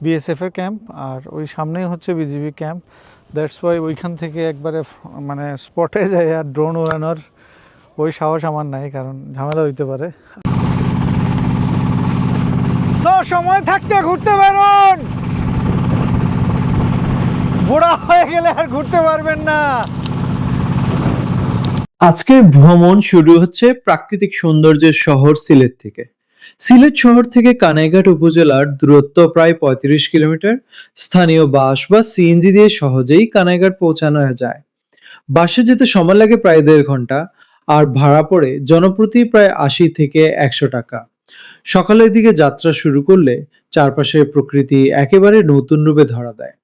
BSF এর camp আর ওই সামনেই হচ্ছে বিজিবি ক্যাম্প দ্যাটস ওয়াই ওইখান থেকে একবারে মানে স্পটে যায় আর ড্রোন উড়ানোর ওই সাহস আমার নাই কারণ ঝামেলা হইতে পারে। সো সময় থাকতে ঘুরতে বেরোন! বুড়া হয়ে গেলে আর ঘুরতে পারবেন না। আজকের ভ্রমণ শুরু হচ্ছে প্রাকৃতিক সৌন্দর্যের শহর সিলেট থেকে। সিলেট শহর থেকে কানাইঘাট উপজেলার দূরত্ব প্রায় পঁয়ত্রিশ কিলোমিটার। স্থানীয় বাস বা সিএনজি দিয়ে সহজেই কানাইঘাট পৌঁছানো যায়। বাসে যেতে সময় লাগে প্রায় দেড় ঘণ্টা, আর ভাড়া পড়ে জনপ্রতি প্রায় আশি থেকে একশো টাকা। সকালের দিকে যাত্রা শুরু করলে চারপাশের প্রকৃতি একেবারে নতুন রূপে ধরা দেয়।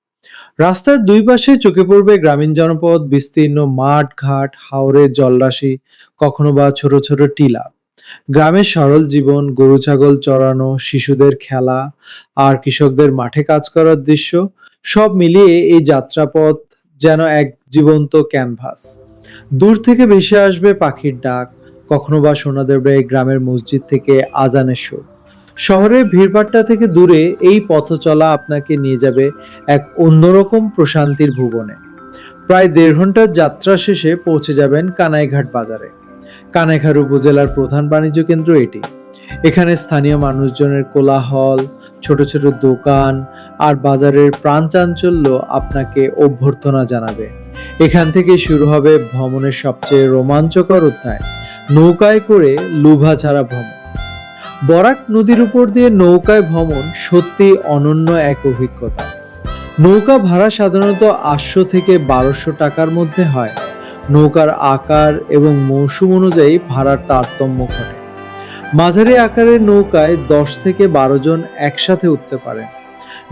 রাস্তার দুই পাশে চোখে পড়বে গ্রামীণ জনপদ, বিস্তীর্ণ মাঠ ঘাট হাওরে জলরাশি, কখনো বা ছোট ছোট টিলা। গ্রামের সরল জীবন, গরু, ছাগল চড়ানো, শিশুদের খেলা, আর কৃষকদের মাঠে কাজ করার দৃশ্য, সব মিলিয়ে এই যাত্রাপথ যেন এক জীবন্ত ক্যানভাস। দূর থেকে ভেসে আসবে পাখির ডাক, কখনো বা শোনা দেবে গ্রামের মসজিদ থেকে আজানের সুর। শহরের ভিড়ভাট্টা থেকে দূরে এই পথ চলা আপনাকে নিয়ে যাবে এক অন্যরকম প্রশান্তির ভুবনে। প্রায় দেড় ঘণ্টার যাত্রা শেষে পৌঁছে যাবেন কানাইঘাট বাজারে। কানাইঘাট উপজেলার প্রধান বাণিজ্য কেন্দ্র এটি। এখানে স্থানীয় মানুষজনের কোলাহল, ছোট ছোট দোকান আর বাজারের প্রাণচাঞ্চল্য আপনাকে অভ্যর্থনা জানাবে। এখান থেকে শুরু হবে ভ্রমণের সবচেয়ে রোমাঞ্চকর অধ্যায়, নৌকায় করে লুভা ছাড়া ভ্রমণ। বরাক নদীর উপর দিয়ে নৌকায় ভ্রমণ সত্যি অনন্য এক অভিজ্ঞতা। নৌকা ভাড়া সাধারণত আটশো থেকে বারোশো টাকার মধ্যে হয়। নৌকার আকার এবং মৌসুম অনুযায়ী ভাড়ার তারতম্য ঘটে। মাঝারি আকারের নৌকায় দশ থেকে বারো জন একসাথে উঠতে পারেন।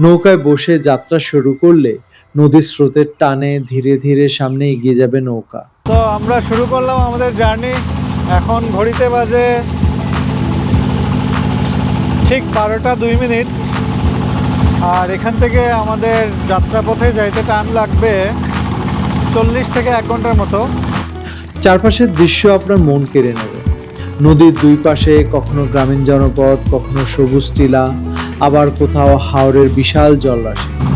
নৌকায় বসে যাত্রা শুরু করলে নদীর স্রোতের টানে ধীরে ধীরে সামনে এগিয়ে যাবে নৌকা। তো আমরা শুরু করলাম আমাদের জার্নি। এখন ঘড়িতে বাজে ঠিক বারোটা দুই মিনিট। আর এখান থেকে আমাদের যাত্রাপথে যাইতে টাইম লাগবে চল্লিশ থেকে এক ঘণ্টার মতো। চারপাশের দৃশ্য আপনার মন কেড়ে নেবে। নদীর দুই পাশে কখনো গ্রামীণ জনপদ, কখনো সবুজ টিলা, আবার কোথাও হাওড়ের বিশাল জলরাশি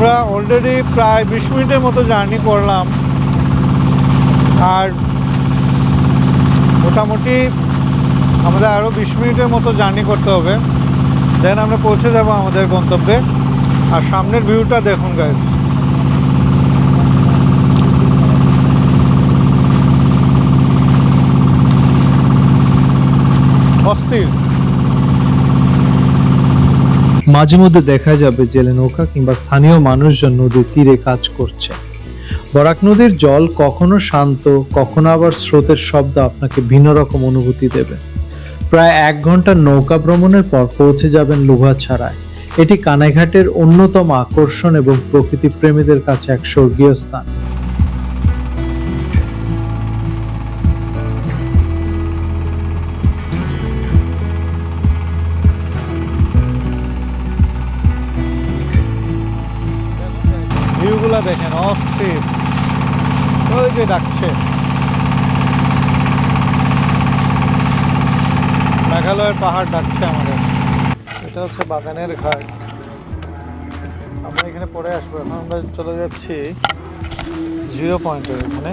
আমরা অলরেডি প্রায় বিশ মিনিটের মতো জার্নি করলাম। আর মোটামুটি আমাদের আরও বিশ মিনিটের মতো জার্নি করতে হবে। দেন আমরা পৌঁছে যাব আমাদের গন্তব্যে। আর সামনের ভিউটা দেখুন গাইজ অস্থির। মাঝে মধ্যে দেখা যাবে জেলে নৌকা কিংবা স্থানীয় মানুষজন নদীর তীরে কাজ করছে। বরাক নদীর জল কখনো শান্ত, কখনো আবার স্রোতের শব্দ আপনাকে ভিন্ন রকম অনুভূতি দেবে। প্রায় এক ঘণ্টা নৌকা ভ্রমণের পর পৌঁছে যাবেন লুভাছাড়ায় এটি কানাইঘাটের অন্যতম আকর্ষণ এবং প্রকৃতি প্রেমীদের কাছে এক স্বর্গীয় স্থান। অস্থির। ওই যে ডাকছে। মেঘালয়ের পাহাড় ডাকছে আমাদের। এটা হচ্ছে বাগানের ঘাট। আমরা এখানে পরে আসব। এখন আমরা চলে যাচ্ছি জিরো পয়েন্টের এখানে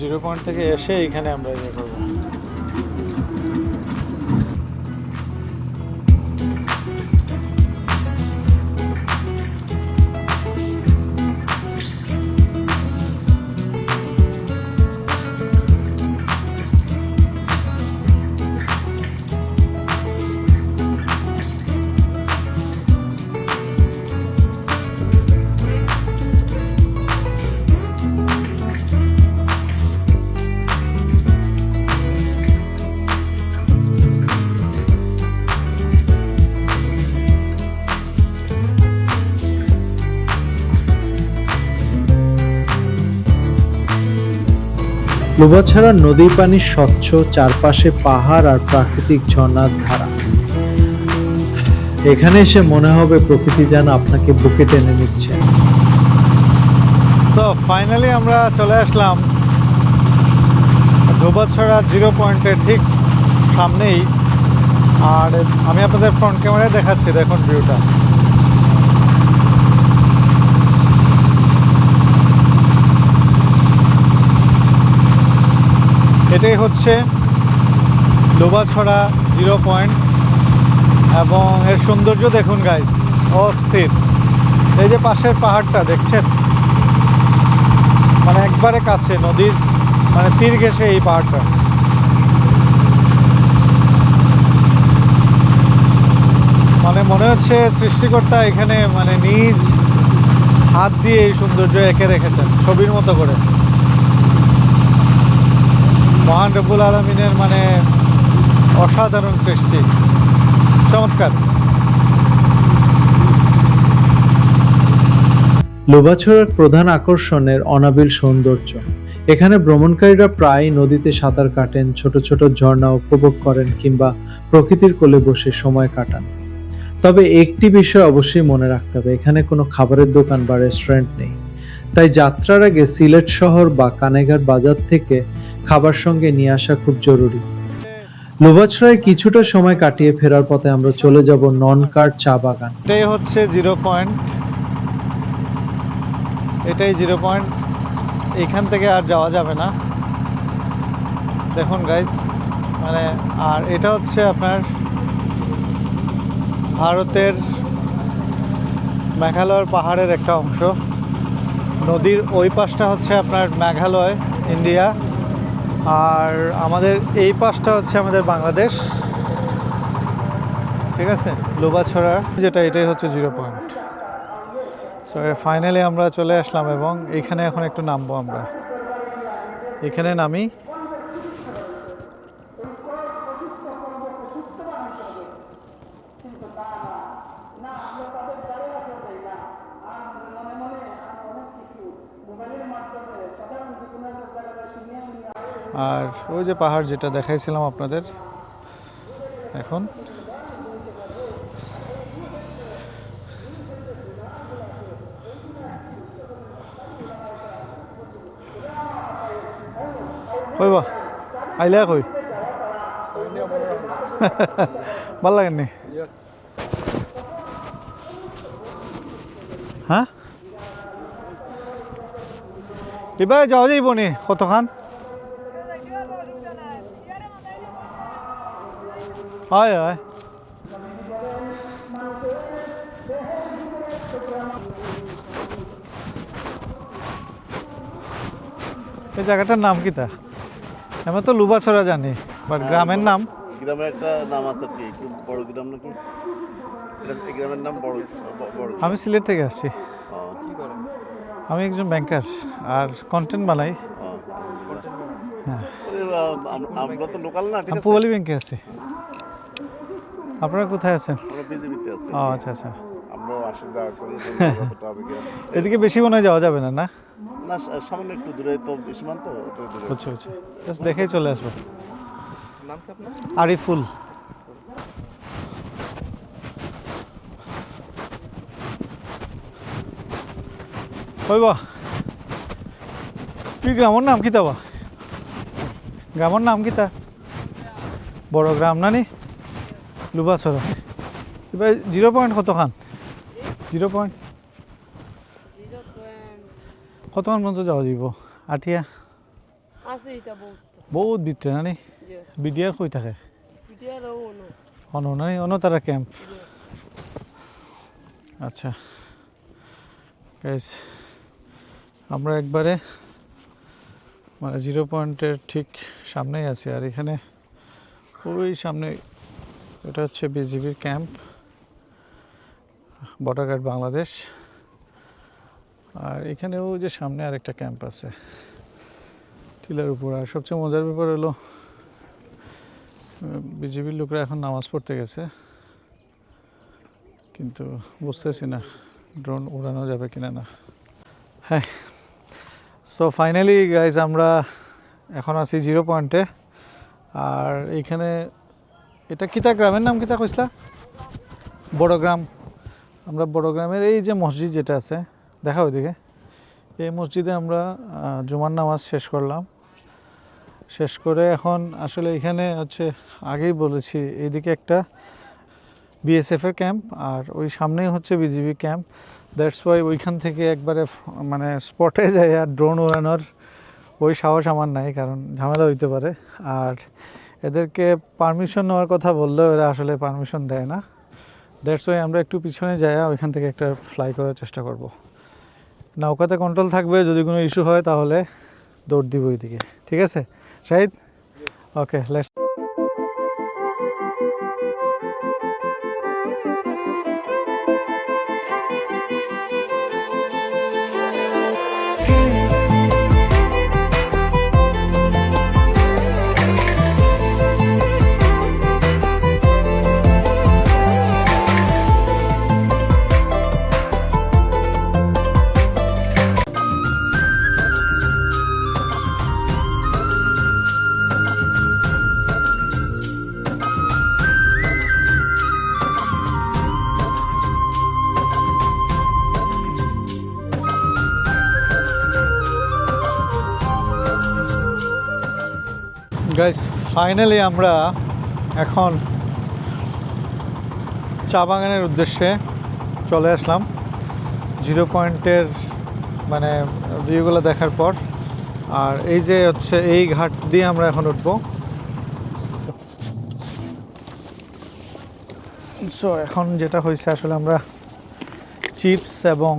জিরো পয়েন্ট থেকে এসে এখানে আমরা ইয়ে করব লোবাছড়া নদীর পানি স্বচ্ছ, চারপাশে পাহাড় আর প্রাকৃতিক ঝর্ণার ধারা। এখানে এসে মনে হবে প্রকৃতি যেন আপনাকে বুকে টেনে নিচ্ছে। সো ফাইনালি আমরা চলে আসলাম ধোবাছড়া জিরো পয়েন্টের ঠিক সামনেই। আর আমি আপনাদের ফ্রন্ট ক্যামেরায় দেখাচ্ছি, দেখুন ভিউটা এটাই হচ্ছে লোবাছড়া জিরো পয়েন্ট এবং এর সৌন্দর্য দেখুন গাইস অস্থির। এই যে পাশের পাহাড়টা, দেখছেন? মানে একবারে কাছে, নদীর মানে তীর ঘেসে এই পাহাড়টা। মানে মনে হচ্ছে সৃষ্টিকর্তা এখানে মানে নিজ হাত দিয়ে এই সৌন্দর্য এঁকে রেখেছেন, ছবির মতো করে। মহান আলমিনের মানে অসাধারণ সৃষ্টি। চমৎকার। লোবাছড়ার প্রধান আকর্ষণের অনাবিল সৌন্দর্য। এখানে ভ্রমণকারীরা প্রায় নদীতে সাঁতার কাটেন, ছোট ছোট ঝর্ণা উপভোগ করেন কিংবা প্রকৃতির কোলে বসে সময় কাটান। তবে একটি বিষয় অবশ্যই মনে রাখতে হবে, এখানে কোনো খাবারের দোকান বা রেস্টুরেন্ট নেই। তাই যাত্রার আগে সিলেট শহর বা কানেঘাট বাজার থেকে খাবার সঙ্গে নিয়ে আসা খুব জরুরি। লোবাছড়ায় কিছুটা সময় কাটিয়ে ফেরার পথে আমরা চলে যাব নন কার চা বাগান। এটাই হচ্ছে জিরো পয়েন্ট। এটাই জিরো পয়েন্ট। এখান থেকে আর যাওয়া যাবে না। দেখুন গাইস মানে আর এটা হচ্ছে আপনার ভারতের মেঘালয়ের পাহাড়ের একটা অংশ। নদীর ওই পাশটা হচ্ছে আপনার মেঘালয়, ইন্ডিয়া। আর আমাদের এই পাশটা হচ্ছে আমাদের বাংলাদেশ। ঠিক আছে? লোবাছড়া, যেটা এটাই হচ্ছে জিরো পয়েন্ট সো ফাইনালি আমরা চলে আসলাম এবং এখানে এখন একটু নামবো আমরা। এখানে নামি আর ওই যে পাহাড় যেটা দেখাইছিলাম আপনাদের, এখন। কই বা? কই? ভালো হ্যাঁ? এবার যাওয়া যাইব নি কতখান? হয় হয় এই জায়গাটার নাম কি তা? আমরা তো লুবাছড়া জানি বাট গ্রামের নাম? গ্রামের একটা নাম আছে কি একটু বড় গ্রাম নাকি? গ্রামের নাম বড় বড় আমি সিলেট থেকে আসছি। আমি একজন ব্যাংকার আর কন্টেন্ট বানাই। হ্যাঁ। আমরা তো লোকাল না ঠিক আছে? পুবালি ব্যাংকে আছি। আপনারা কোথায় আছেন? আমরা বিজেপিতে আছি। ও আচ্ছা আচ্ছা। এদিকে বেশি মনে হয় যাওয়া যাবে না না? না সামান্য একটু দূরে তো সীমান্ত বুঝছি বুঝছি। জাস্ট দেখেই চলে আসব। আরিফুল। ওই বা তুই গ্রামের নাম কিতা বা গ্রামের নাম কিতা বড় গ্রাম না নি? লুবাছড়া এবার জিরো পয়েন্ট কতখান? জিরো পয়েন্ট কতক্ষণ পর্যন্ত যাওয়া যাব আঠিয়া? বহুত। বহুত ভিতরে না নি? যে বিডিআর কই থাকে? অন নাই অন তারা ক্যাম্প আচ্ছা। গাইস আমরা একবারে মানে জিরো পয়েন্টের ঠিক সামনেই আছি আর এখানে ওই সামনে এটা হচ্ছে বিজিবির ক্যাম্প বর্ডার বাংলাদেশ। আর এখানেও যে সামনে আরেকটা ক্যাম্প আছে, টিলার উপর। আর সবচেয়ে মজার ব্যাপার হলো বিজেপির লোকরা এখন নামাজ পড়তে গেছে, কিন্তু বুঝতেছি না, ড্রোন উড়ানো যাবে কিনা না। হ্যাঁ সো ফাইনালি গাইজ আমরা এখন আছি জিরো পয়েন্টে আর এইখানে এটা কিতা গ্রামের নাম কিতা কইসলা? বড় গ্রাম আমরা বড় গ্রামের এই যে মসজিদ যেটা আছে, দেখা ওইদিকে। এই মসজিদে আমরা জুমার নামাজ শেষ করলাম। শেষ করে এখন আসলে এখানে হচ্ছে আগেই বলেছি, এইদিকে একটা বিএসএফের ক্যাম্প আর ওই সামনেই হচ্ছে বিজিবি ক্যাম্প। দ্যাটস ওয়াই ওইখান থেকে একবারে মানে স্পটে যায় আর ড্রোন উড়ানোর ওই সাহস আমার নাই, কারণ ঝামেলা হইতে পারে। আর এদেরকে পারমিশন নেওয়ার কথা বললেও এরা আসলে পারমিশন দেয় না। দ্যাটস ওয়াই আমরা একটু পিছনে যাই ওইখান থেকে একটা ফ্লাই করার চেষ্টা করব। নৌকাতে কন্ট্রোল থাকবে, যদি কোনো ইস্যু হয় তাহলে দৌড় দিব ওইদিকে। ঠিক আছে? শাহিদ? ওকে লেটস ফাইনালি আমরা এখন চা বাগানের উদ্দেশ্যে চলে আসলাম। জিরো পয়েন্টের মানে ভিউগুলো দেখার পর। আর এই যে হচ্ছে এই ঘাট দিয়ে আমরা এখন উঠবো। সো এখন যেটা হয়েছে আসলে আমরা চিপস এবং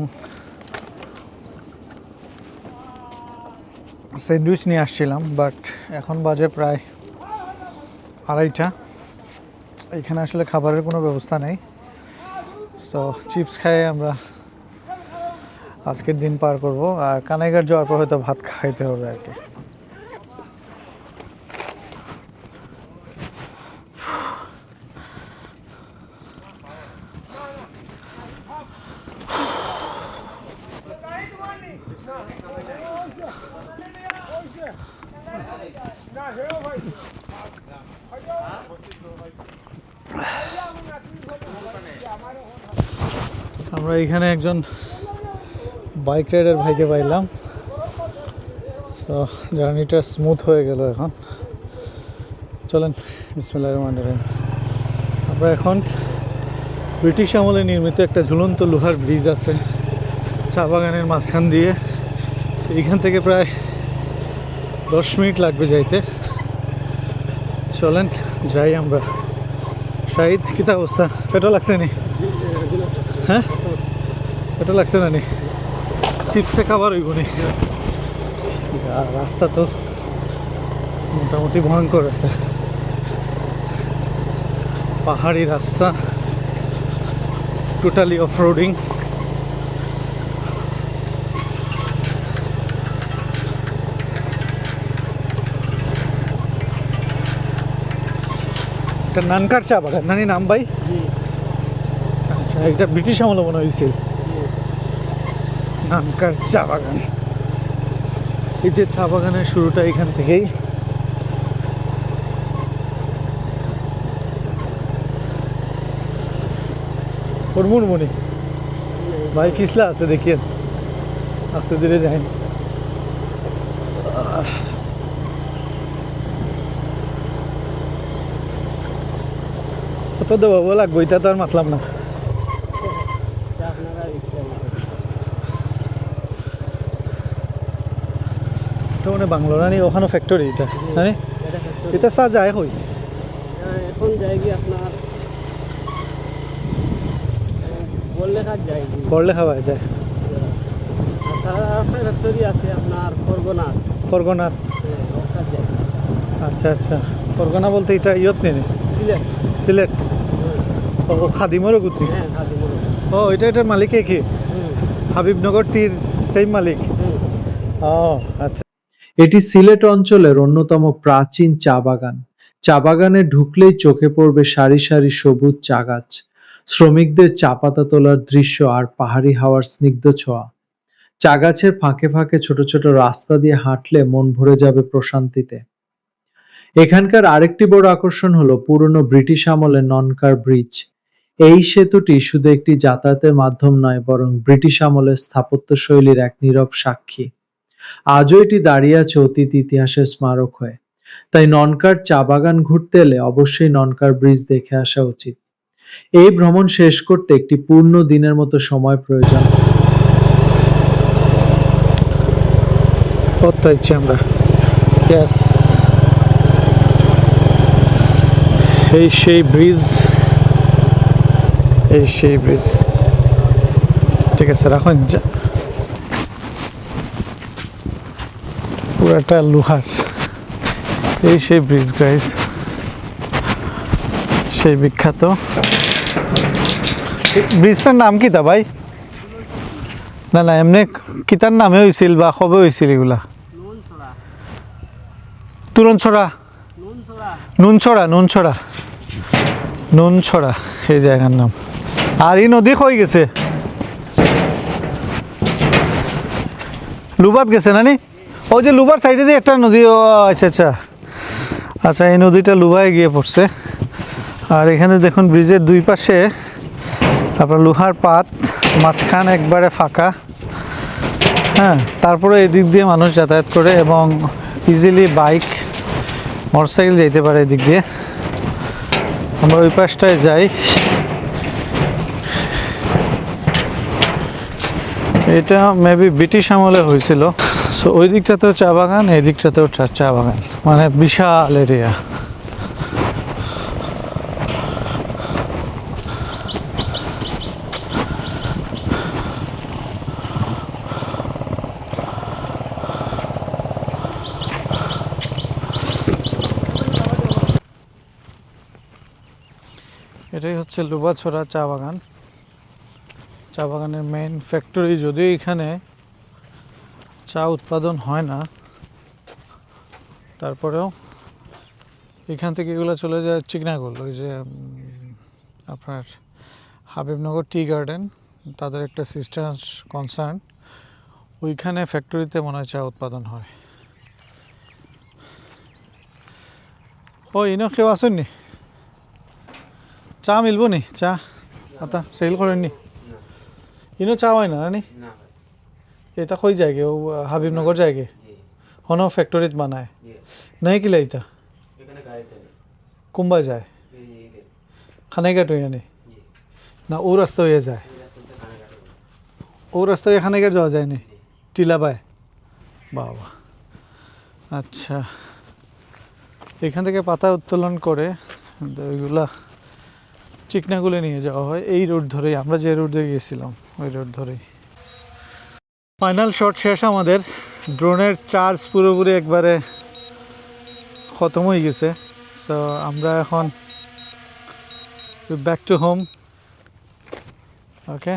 স্যান্ডউইচ নিয়ে আসছিলাম, বাট এখন বাজে প্রায় আড়াইটা। এখানে আসলে খাবারের কোনো ব্যবস্থা নেই। সো চিপস খাইয়ে আমরা আজকের দিন পার করব। আর কানাইগার যাওয়ার পর হয়তো ভাত খাইতে হবে আর কি। আমরা এখানে একজন বাইক রাইডার ভাইকে পাইলাম। সো জার্নিটা স্মুথ হয়ে গেল এখন। চলেন বিসমুল্লাহ রহমান রহিম। আমরা এখন ব্রিটিশ আমলে নির্মিত একটা ঝুলন্ত লোহার ব্রিজ আছে। চা বাগানের মাঝখান দিয়ে। এইখান থেকে প্রায় দশ মিনিট লাগবে যাইতে। চলেন, যাই আমরা। শাহিদ কিতা অবস্থা? পেট্রোল লাগছে নি হ্যাঁ? পেট্রোল লাগছে না নি? চিপসে খাবার হইব নি। রাস্তা তো মোটামুটি ভয়ঙ্কর আছে। পাহাড়ি রাস্তা টোটালি অফ রোডিং এটা নানকার চা বাগান নানি নাম ভাই? আচ্ছা এটা ব্রিটিশ আমলে মনে হয়েছে নানকার চা বাগান। এই যে চা বাগানের শুরুটা এখান থেকেই। মনে ভাই ফিসলা আছে দেখিয়ে আস্তে ধীরে যাই। কত দেবো লাগবো, এটা তো আর মাতলাম না। এটা মানে বাংলো রানি ওখানে ফ্যাক্টরি এটা হ্যাঁ এটা চা যায় হই এখন আপনার যায়। আর আপনার ফ্যাক্টরি আছে আপনার আচ্ছা আচ্ছা। ফরগনা বলতে এটা ইয়ত নেই সিলেট সিলেট ও খাদিমরও গুতি হ্যাঁ ও এটা এটার মালিকে কি? হাবিবনগর টির সেই মালিক? ও আচ্ছা। এটি সিলেট অঞ্চলের অন্যতম প্রাচীন চা বাগান। চা বাগানে ঢুকলেই চোখে পড়বে সারি সারি সবুজ চা গাছ। শ্রমিকদের চা পাতা তোলার দৃশ্য আর পাহাড়ি হাওয়ার স্নিগ্ধ ছোঁয়া। চা গাছের ফাঁকে ফাঁকে ছোট ছোট রাস্তা দিয়ে হাঁটলে মন ভরে যাবে প্রশান্তিতে। এখানকার আরেকটি বড় আকর্ষণ হলো পুরনো ব্রিটিশ আমলে ননকার ব্রিজ। এই সেতুটি শুধু একটি যাতায়াতের মাধ্যম নয়, বরং ব্রিটিশ আমলের স্থাপত্য শৈলীর এক নীরব সাক্ষী। আজও এটি দাঁড়িয়ে আছে অতীত ইতিহাসের স্মারক হয়ে। তাই ননকার চা বাগান ঘুরতে এলে অবশ্যই ননকার ব্রিজ দেখে আসা উচিত। এই ভ্রমণ শেষ করতে একটি পূর্ণ দিনের মতো সময় প্রয়োজন। আমরা এই সেই ব্রিজ। এই সেই ব্রিজ। ঠিক আছে, রাখুন, যা পুরাটা লোহার। এই সেই ব্রিজ গাইজ সেই বিখ্যাত। ব্রিজটার নাম কি তা, ভাই? না না, এমনি কিতার নামে হয়েছিল বা কবে হয়েছিল এগুলা? নুন ছড়া তুরন ছড়া নুন ছড়া নুন ছড়া নুন ছড়া নুন ছড়া এই জায়গার নাম। আর এই নদী কই গেছে? লুবাত গেছে নানি ওই যে লুবার সাইডে দিয়ে একটা নদী আচ্ছা আচ্ছা। আচ্ছা এই নদীটা লুবায় গিয়ে পড়ছে। আর এখানে দেখুন ব্রিজের দুই পাশে আপনার লোহার পাত, মাঝখান একবারে ফাঁকা। হ্যাঁ তারপরে এদিক দিয়ে মানুষ যাতায়াত করে এবং ইজিলি বাইক মোটরসাইকেল যেতে পারে এদিক দিয়ে। আমরা ওই পাশটায় যাই। এটা মেবি ব্রিটিশ আমলে হয়েছিল। সো ওই দিকটাতেও চা বাগান, এই দিকটাতেও চা বাগান। মানে বিশাল এরিয়া এটাই হচ্ছে লুবাছড়া চা বাগান। চা বাগানের মেইন ফ্যাক্টরি যদিও এখানে চা উৎপাদন হয় না। তারপরেও এখান থেকে এগুলো চলে যায় চিকনাগুল, ওই যে আপনার হাবিবনগর টি গার্ডেন, তাদের একটা সিস্টেম কনসার্ন, ওইখানে ফ্যাক্টরিতে মনে হয় চা উৎপাদন হয়। ও, ইনো কেউ আসেননি? চা মিলবো নি? চা? আতা, সেল করেননি? ইনো চা হয় না নানি এটা কই যায়গে ও হাবিবনগর যায়গে হন ফ্যাক্টরিত বানায়। নাই কিলা এটা কোনবাই যায়? খানাইঘাট হয়ে আনে না ও রাস্তা হয়ে যায়? ও রাস্তা হয়ে খানাইঘাট যাওয়া যায় যায়নি টিলাবাই বাবা। আচ্ছা। এখান থেকে পাতা উত্তোলন করে ওইগুলা চিকনাগুলো নিয়ে যাওয়া হয়। এই রোড ধরেই আমরা যে রোড দিয়ে গেছিলাম ওই রোড ধরেই। ফাইনাল শট শেষ আমাদের। ড্রোনের চার্জ পুরোপুরি একবারে খতম হয়ে গেছে। সো আমরা এখন back to home okay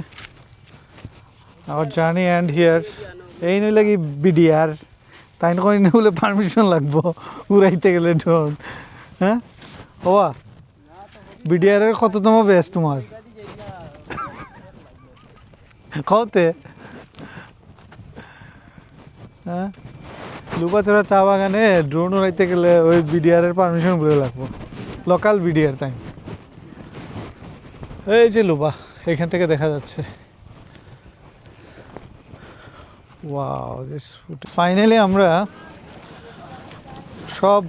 our journey and here এই নইলে কি বিডিআর তাই না কই বলে পারমিশন লাগবো? উড়াইতে গেলে ড্রোন হ্যাঁ? ওয়া। বিডিআরের কততম ব্যাচ তোমার? কতে? হ্যাঁ? লুপাচড়া চা বাগানে ড্রোন উড়াইতে গেলে ওই বিডিআরের পারমিশন বলে লাগবো। লোকাল বিডিআর তাই এই যে লুবা, এখান থেকে দেখা যাচ্ছে। ওয়াও ফাইনালি আমরা সব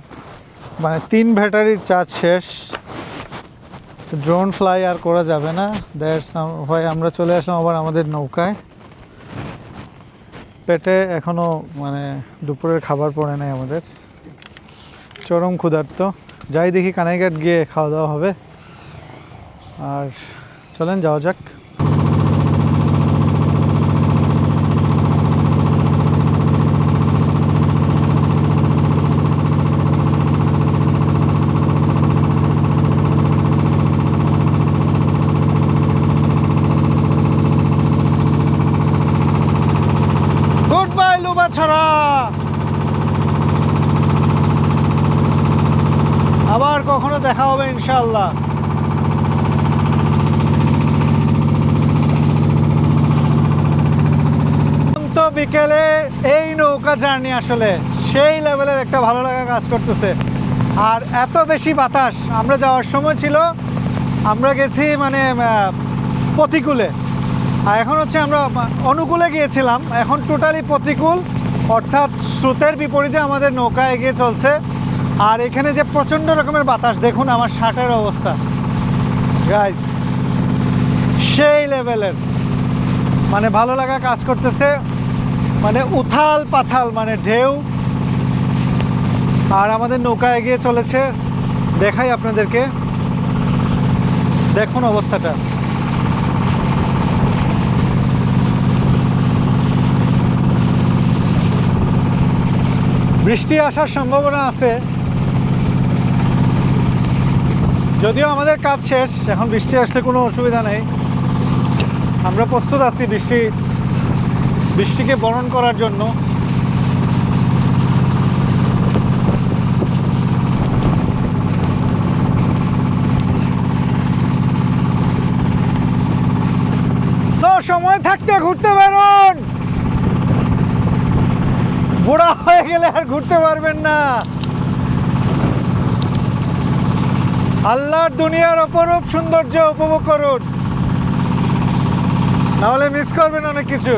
মানে তিন ব্যাটারির চার্জ শেষ। ড্রোন ফ্লাই আর করা যাবে না। দ্যাটস হয় আমরা চলে আসলাম আবার আমাদের নৌকায়। পেটে এখনও মানে দুপুরের খাবার পড়ে নাই আমাদের। চরম ক্ষুধার্ত। যাই দেখি কানাইঘাট গিয়ে খাওয়া দাওয়া হবে। আর চলেন, যাওয়া যাক গুড বাই লুবাছড়া আবার কখনো দেখা হবে ইনশাআল্লাহ। গন্তব্য বিকেলে এই নৌকা জার্নি আসলে, সেই লেভেলের একটা ভালো লাগা কাজ করতেছে। আর এত বেশি বাতাস, আমরা যাওয়ার সময় ছিল, আমরা গেছি মানে প্রতিকূলে। আর এখন হচ্ছে আমরা অনুকূলে গিয়েছিলাম, এখন টোটালি প্রতিকূল, অর্থাৎ স্রোতের বিপরীতে আমাদের নৌকা এগিয়ে চলছে। আর এখানে যে প্রচণ্ড রকমের বাতাস, দেখুন আমার শার্টের অবস্থা। গাইস সেই লেভেলের মানে ভালো লাগা কাজ করতেছে। মানে উথাল পাথাল মানে ঢেউ। আর আমাদের নৌকা এগিয়ে চলেছে। দেখাই আপনাদেরকে। দেখুন অবস্থাটা। বৃষ্টি আসার সম্ভাবনা আছে। যদিও আমাদের কাজ শেষ, এখন বৃষ্টি আসলে কোনো অসুবিধা নেই। আমরা প্রস্তুত আছি বৃষ্টি, বৃষ্টিকে বরণ করার জন্য। সময় থাকতে ঘুরতে বেরোন। বুড়া হয়ে গেলে আর ঘুরতে পারবেন না। আল্লাহর দুনিয়ার অপরূপ সৌন্দর্য উপভোগ করুন। নাহলে মিস করবেন অনেক কিছু।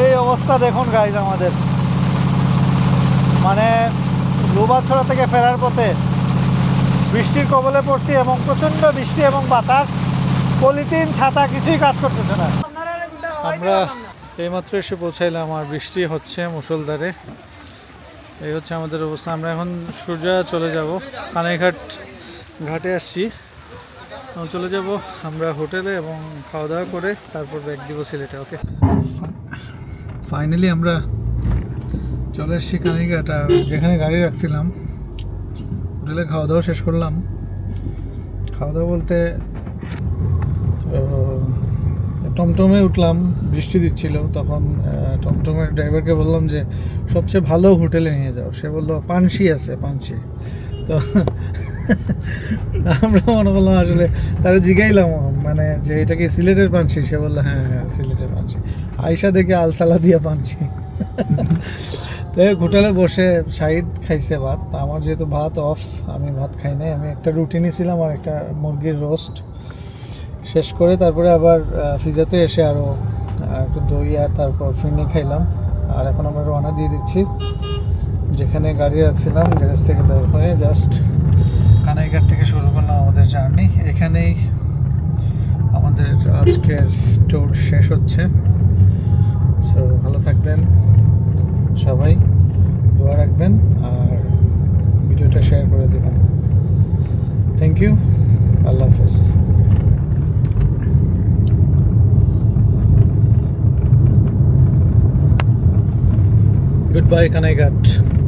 এই অবস্থা দেখুন গাইজ আমাদের। মানে লোবাছড়া থেকে ফেরার পথে বৃষ্টির কবলে পড়ছি এবং প্রচণ্ড বৃষ্টি এবং বাতাস। পলিথিন, ছাতা কিছুই কাজ করতেছে না। আমরা এইমাত্র এসে পৌঁছাইলাম আর বৃষ্টি হচ্ছে মুসলধারে এই হচ্ছে আমাদের অবস্থা। আমরা এখন সূর্যা চলে যাব। কানাইঘাট ঘাটে আসছি। চলে যাব আমরা হোটেলে এবং খাওয়া দাওয়া করে তারপর ব্যাগ দিব সিলেটে, ওকে? ফাইনালি আমরা চলে এসেছি কানাইঘাট। আর যেখানে গাড়ি রাখছিলাম, হোটেলে খাওয়া দাওয়া শেষ করলাম। খাওয়া দাওয়া বলতে টমটমে উঠলাম, বৃষ্টি দিচ্ছিল, তখন টমটমের ড্রাইভারকে বললাম যে, সবচেয়ে ভালো হোটেলে নিয়ে যাও। সে বলল, পানসি আছে, পানসি। তো আমরা মনে করলাম, আসলে তারা জিগাইলাম মানে যে এটা কি সিলেটের পানসি? সে বলল হ্যাঁ হ্যাঁ সিলেটের পানসি। আয়সা দেখে আলসালা দিয়া পানসি। তো হোটেলে বসে শাহিদ খাইছে ভাত। আমার যেহেতু ভাত অফ আমি ভাত খাই নাই, আমি একটা রুটি নিয়েছিলাম আর একটা মুরগির রোস্ট শেষ করে তারপরে আবার ফিজাতে এসে আরও একটু দই আর তারপর ফিরনি খাইলাম। আর এখন আমরা রওনা দিয়ে দিচ্ছি, যেখানে গাড়ি রাখছিলাম গ্যারেজ থেকে বের হয়ে জাস্ট কানাইঘাট থেকে শুরু করলাম আমাদের জার্নি এখানেই আমাদের আজকের ট্যুর শেষ হচ্ছে। সো ভালো থাকবেন সবাই, দোয়া রাখবেন আর ভিডিওটা শেয়ার করে দেবেন। থ্যাংক ইউ আল্লাহ হাফেজ। goodbye can I get?